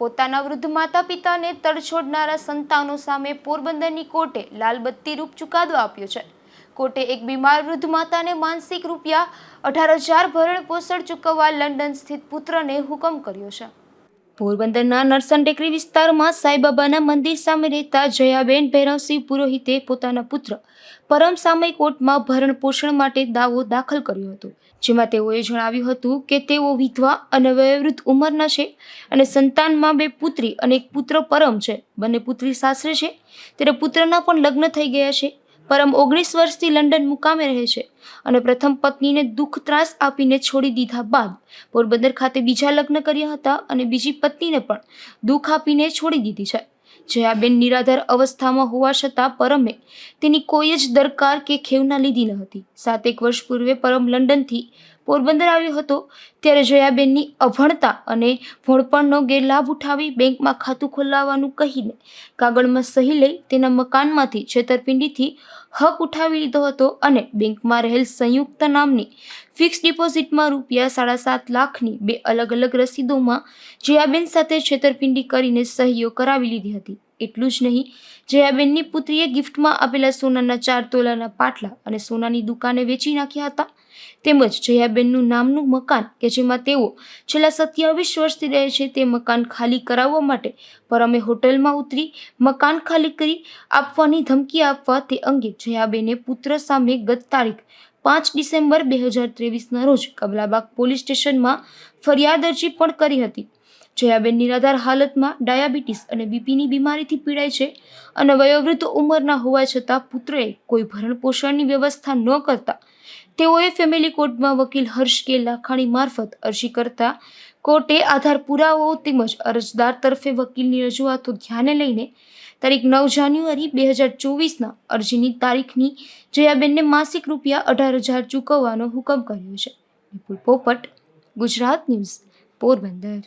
પોતાના વૃદ્ધ માતા પિતાને તડછોડનારા સંતાનો સામે પોરબંદરની કોર્ટે લાલબત્તી રૂપ ચુકાદો આપ્યો છે. કોર્ટે એક બીમાર વૃદ્ધ માતાને માનસિક રૂપિયા અઢાર હજાર ભરણ પોષણ ચૂકવવા લંડન સ્થિત પુત્રને હુકમ કર્યો છે. પોરબંદરના નરસન ટેકરી વિસ્તારમાં સાંઈબાબાના મંદિર સામે રહેતા જયાબેન ભૈરવસિંહ પુરોહિતે પોતાના પુત્ર પરમ સામય કોર્ટમાં ભરણ પોષણ માટે દાવો દાખલ કર્યો હતો, જેમાં તેઓએ જણાવ્યું હતું કે તેઓ વિધવા અને વયોવૃદ્ધ ઉંમરના છે અને સંતાનમાં બે પુત્રી અને એક પુત્ર પરમ છે. બંને પુત્રી સાસરે છે. ત્યારે પુત્રના પણ લગ્ન થઈ ગયા છે. પરમ ઓગણીસ વર્ષથી લંડન મુકામે રહે છે અને પ્રથમ પત્નીને દુઃખ ત્રાસ આપીને છોડી દીધા બાદ પોરબંદર ખાતે બીજા લગ્ન કર્યા હતા અને બીજી પત્નીને પણ દુઃખ આપીને છોડી દીધી છે. જયાબેન નિરાધાર અવસ્થામાં હોવા છતાં પરમે તેની કોઈ જ દરકાર કે ખેવના લીધી ન હતી. સાત એક વર્ષ પૂર્વે પરમ લંડનથી પોરબંદર આવ્યો હતો. ત્યારે જયાબેનની અભણતા અને ભોળપણનો ગેરલાભ ઉઠાવી બેંકમાં ખાતું ખોલાવવાનું કહીને કાગળમાં સહી લઈ તેના મકાનમાંથી છેતરપિંડીથી હક ઉઠાવી લીધો હતો અને બેંકમાં રહેલ સંયુક્ત નામની ફિક્સ ડિપોઝિટમાં રૂપિયા સાડા સાત લાખની બે અલગ અલગ રસીદોમાં જયાબેન સાથે છેતરપિંડી કરીને સહીઓ કરાવી લીધી હતી. એટલું જ નહીં, જયાબેનની પુત્રીએ ગિફ્ટમાં આપેલા સોનાના ચાર તોલાના પાટલા અને સોનાની દુકાને વેચી નાખ્યા હતા. તેમજ જયાબેનનું નામનું મકાન કે જેમાં તેઓ છેલ્લા સત્યાવીસ વર્ષથી રહે છે તે મકાન ખાલી કરાવવા માટે પરમે હોટલમાં ઉતરી મકાન ખાલી કરી આપવાની ધમકી આપવા તે અંગે જયાબેને પુત્ર સામે ગત તારીખ પાંચ ડિસેમ્બર બે હજાર ત્રેવીસના રોજ કબલાબાગ પોલીસ સ્ટેશનમાં ફરિયાદ અરજી પણ કરી હતી. જયાબેન નિરાધાર હાલતમાં ડાયાબિટીસ અને બીપીની બીમારીથી પીડાય છે અને વયોવૃદ્ધ ઉંમરના હોવા છતાં પુત્રએ કોઈ ભરણ પોષણની વ્યવસ્થા ન કરતા તેઓએ ફેમિલી કોર્ટમાં વકીલ હર્ષ કે લાખાણી મારફત અરજી કરતા કોર્ટે આધાર પુરાવો તેમજ અરજદાર તરફે વકીલની રજૂઆતો ધ્યાને લઈને તારીખ નવ જાન્યુઆરી બે હજાર ચોવીસના અરજીની તારીખની જયાબેનને માસિક રૂપિયા અઢાર હજાર ચૂકવવાનો હુકમ કર્યો છે. વિપુલ પોપટ, ગુજરાત ન્યૂઝ, પોરબંદર.